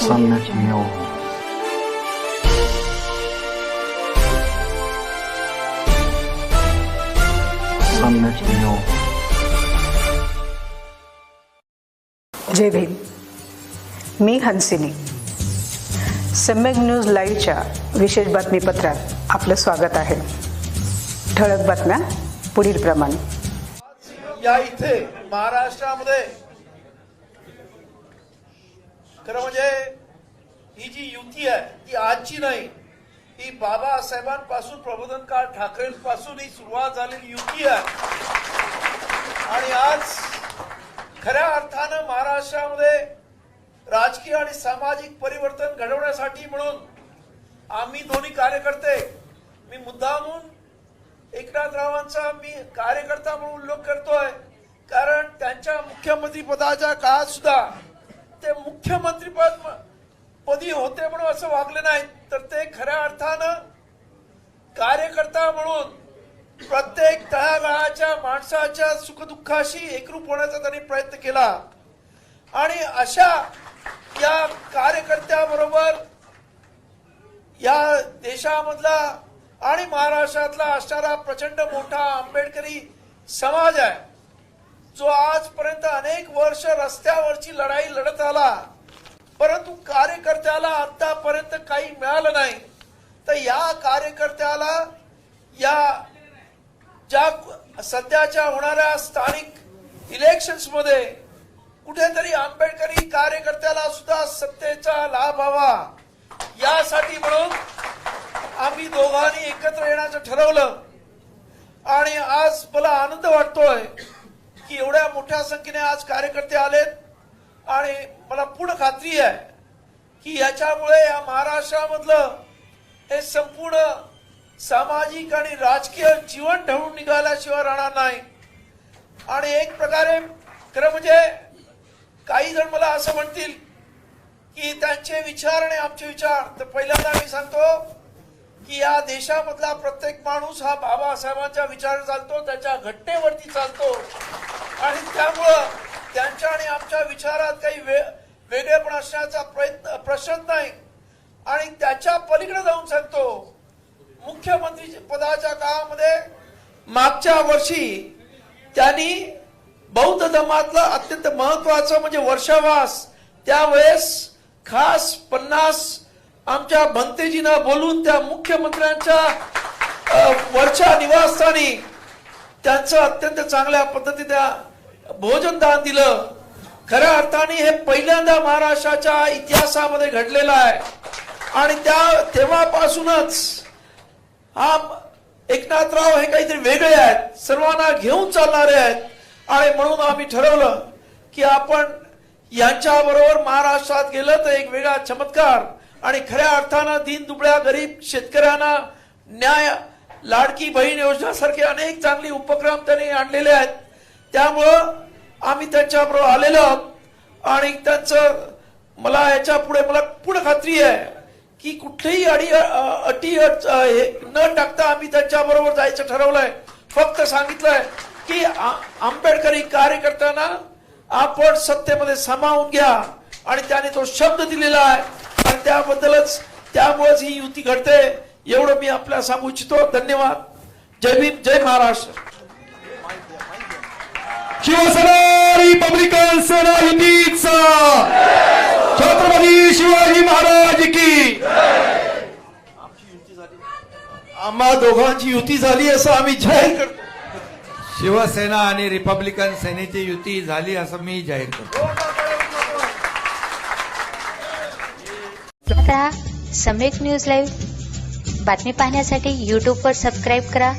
सम्यक म्यो जय भीम मी हंसिनी. सम्यक न्यूज लाईव्हच्या विशेष बातमीपत्रात आपलं स्वागत आहे. ठळक बातम्या पुढील प्रमाणे. या इथे महाराष्ट्रामध्ये खरं म्हणजे ही जी युती आहे ती आजची नाही. ही बाबासाहेबांपासून प्रबोधनकार ठाकरेंपासून ही सुरुवात झालेली युती आहे. आणि आज खऱ्या अर्थानं महाराष्ट्रामध्ये राजकीय आणि सामाजिक परिवर्तन घडवण्यासाठी म्हणून आम्ही दोन्ही कार्यकर्ते मी मुद्दामून एकनाथरावांचा मी कार्यकर्ता म्हणून उल्लेख करतोय. कारण त्यांच्या मुख्यमंत्री पदाच्या काळात सुद्धा मुख्यमंत्रीपद पदी होते म्हणून असं वागले नाही तर ते खऱ्या अर्थानं कार्यकर्ता म्हणून प्रत्येक तळागाळाच्या माणसाच्या सुखदुःखाशी एकरूप होण्याचा त्यांनी प्रयत्न केला. आणि अशा या कार्यकर्त्याबरोबर या देशामधला आणि महाराष्ट्रातला असणारा प्रचंड मोठा आंबेडकरी समाज आहे जो आजपर्यंत अनेक वर्ष रस्त्यावरची लढाई लढत आला. परंतु कार्यकर्त्याला आतापर्यंत काही मिळालं नाही. तर या कार्यकर्त्याला या ज्या सध्याच्या होणाऱ्या स्थानिक इलेक्शन्समध्ये कुठेतरी आंबेडकरी कार्यकर्त्याला सुद्धा सत्तेचा लाभ व्हावा यासाठी म्हणून आम्ही दोघांनी एकत्र येण्याचं ठरवलं. आणि आज मला आनंद वाटतोय की एवढ्या मोठ्या संख्येने आज कार्यकर्ते आलेत. आणि मला पूर्ण खात्री आहे की याच्यामुळे या महाराष्ट्रामधलं हे संपूर्ण सामाजिक आणि राजकीय जीवन ढळून निघाल्याशिवाय राहणार नाही. आणि एक प्रकारे खरं म्हणजे काही जण मला असं म्हणतील की त्यांचे विचार आणि आमचे विचार. तर पहिल्यांदा मी सांगतो की या देशामधला प्रत्येक माणूस हा बाबासाहेबांच्या विचार चालतो त्याच्या घटनेवरती चालतो आणि त्यामुळं त्यांच्या आणि आमच्या विचारात काही वेगळेपण असण्याचा प्रयत्न प्रश्न नाही. आणि त्याच्या पलीकडे जाऊन सांगतो मुख्यमंत्री पदाच्या काळामध्ये मागच्या वर्षी त्यांनी बौद्ध धर्मातलं अत्यंत महत्वाचं म्हणजे वर्षावास त्यावेळेस खास पन्नास आमच्या भंतेजीनं बोलून त्या मुख्यमंत्र्यांच्या वरच्या निवासस्थानी त्यांचं अत्यंत चांगल्या पद्धतीने भोजनदान दिलं. खऱ्या अर्थाने हे पहिल्यांदा महाराष्ट्राच्या इतिहासामध्ये घडलेलं आहे. आणि त्या तेव्हापासूनच हा एकनाथराव हे काहीतरी वेगळे आहेत सर्वांना घेऊन चालणारे आहेत. आणि म्हणून आम्ही ठरवलं की आपण यांच्या बरोबर महाराष्ट्रात गेलं तर एक वेगळा चमत्कार. आणि खऱ्या अर्थानं दीन दुबळ्या गरीब शेतकऱ्यांना न्याय लाडकी बहीण योजनासारखे अनेक चांगले उपक्रम त्यांनी आणलेले आहेत. त्यामुळं आम्ही त्यांच्याबरोबर आलेलो आहोत. आणि त्यांचं मला याच्यापुढे मला पूर्ण खात्री आहे की कुठलीही अडी अटी न टाकता आम्ही त्यांच्या बरोबर जायचं ठरवलंय. फक्त सांगितलंय की आ- आंबेडकरी कार्यकर्त्यांना आपण सत्तेमध्ये सामावून घ्या. आणि त्याने तो शब्द दिलेला आहे. आणि त्याबद्दलच त्यामुळेच ही युती घडते. एवढं मी आपल्याला सांगू इच्छितो. धन्यवाद. जय भीम जय महाराष्ट्र. शिवसेना! रिपब्लिकन सेना युतीचा छत्रपती शिवाजी महाराज की आम्हा दोघांची युती झाली असं आम्ही जाहीर करतो. शिवसेना आणि रिपब्लिकन सेनेची युती झाली असं मी जाहीर करतो. आता सम्यक न्यूज लाईव्ह बातमी पाहण्यासाठी यूट्यूबवर सबस्क्राईब करा.